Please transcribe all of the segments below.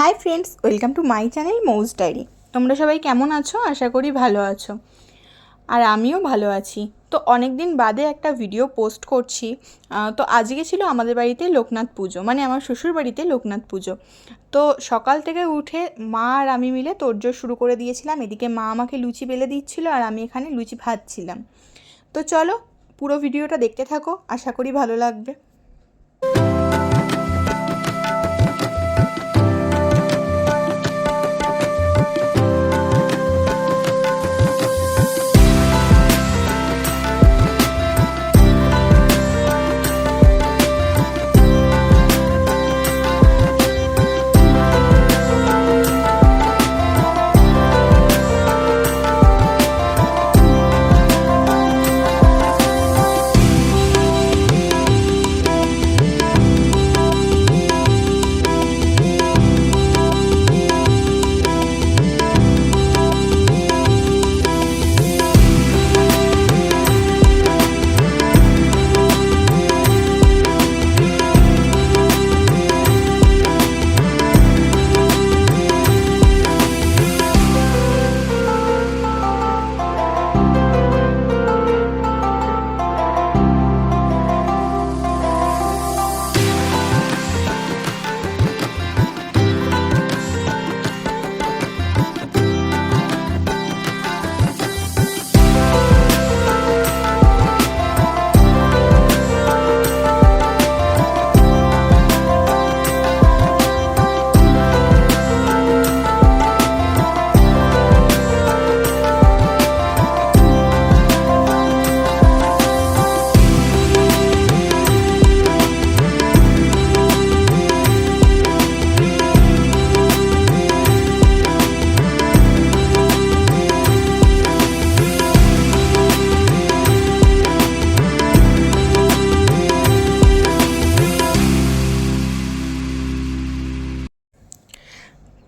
Hi friends, welcome to my channel Mouj diary. তোমরা সবাই কেমন আছো? আশা করি ভালো আছো। আর আমিও ভালো আছি। তো অনেক দিন বাদে একটা ভিডিও পোস্ট করছি। তো আজকে ছিল আমাদের বাড়িতে লোকনাথ পুজো মানে আমার শ্বশুর বাড়িতে লোকনাথ পুজো। তো সকাল থেকে উঠে মা আর আমি মিলে তোড়জোড় শুরু করে দিয়েছিলাম। এদিকে মা আমাকে লুচি বেলে দিচ্ছিল আর আমি এখানে লুচি ভাজছিলাম। তো চলো পুরো ভিডিওটা দেখতে থাকো। আশা করি ভালো লাগবে।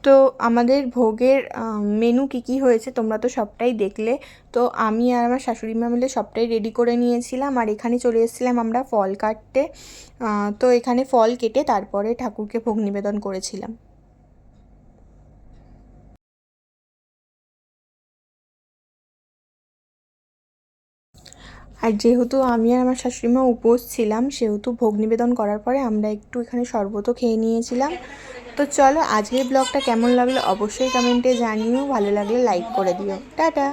তো আমাদের ভোগের মেনু কী কী হয়েছে তোমরা তো সবটাই দেখলে। তো আমি আর আমার শাশুড়ি মা মিলে সবটাই রেডি করে নিয়েছিলাম। আর এখানে চলে এসেছিলাম আমরা ফল কাটতে। তো এখানে ফল কেটে তারপরে ঠাকুরকে ভোগ নিবেদন করেছিলাম। আর যেহেতু আমি আর আমার শাশুড়িমা উপোস ছিলাম, সেহেতু ভোগ নিবেদন করার পরে আমরা একটু এখানে শরবতও খেয়ে নিয়েছিলাম। তো চলো আজকের ব্লগটা কেমন লাগল অবশ্যই কমেন্টে জানিও, ভালো লাগলে লাইক করে দিও। টাটা!